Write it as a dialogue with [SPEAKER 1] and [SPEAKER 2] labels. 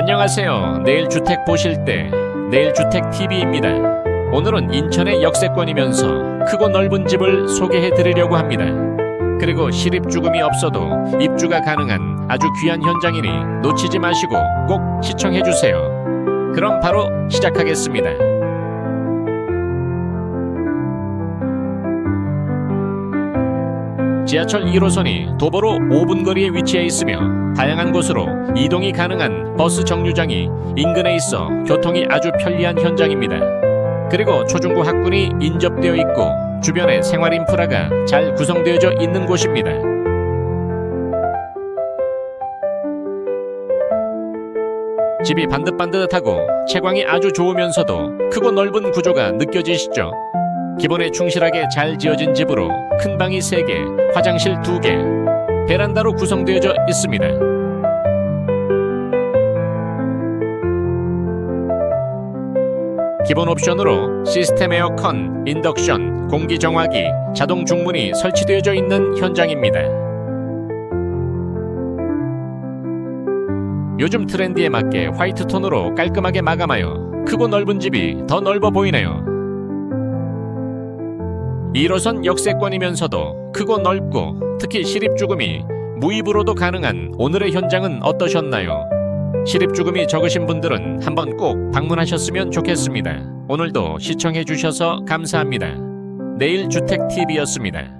[SPEAKER 1] 안녕하세요. 내일 주택 보실 때 내일 주택 TV입니다. 오늘은 인천의 역세권이면서 크고 넓은 집을 소개해 드리려고 합니다. 그리고 실입 주금이 없어도 입주가 가능한 아주 귀한 현장이니 놓치지 마시고 꼭 시청해 주세요. 그럼 바로 시작하겠습니다. 지하철 1호선이 도보로 5분 거리에 위치해 있으며 다양한 곳으로 이동이 가능한 버스 정류장이 인근에 있어 교통이 아주 편리한 현장입니다. 그리고 초중고 학군이 인접되어 있고 주변에 생활 인프라가 잘 구성되어져 있는 곳입니다. 집이 반듯반듯하고 채광이 아주 좋으면서도 크고 넓은 구조가 느껴지시죠? 기본에 충실하게 잘 지어진 집으로 큰 방이 3개, 화장실 2개, 베란다로 구성되어져 있습니다. 기본 옵션으로 시스템 에어컨, 인덕션, 공기 정화기, 자동 중문이 설치되어져 있는 현장입니다. 요즘 트렌드에 맞게 화이트 톤으로 깔끔하게 마감하여 크고 넓은 집이 더 넓어 보이네요. 1호선 역세권이면서도 크고 넓고 특히 실입주금이 무입으로도 가능한 오늘의 현장은 어떠셨나요? 실입주금이 적으신 분들은 한번 꼭 방문하셨으면 좋겠습니다. 오늘도 시청해 주셔서 감사합니다. 내일 주택TV였습니다.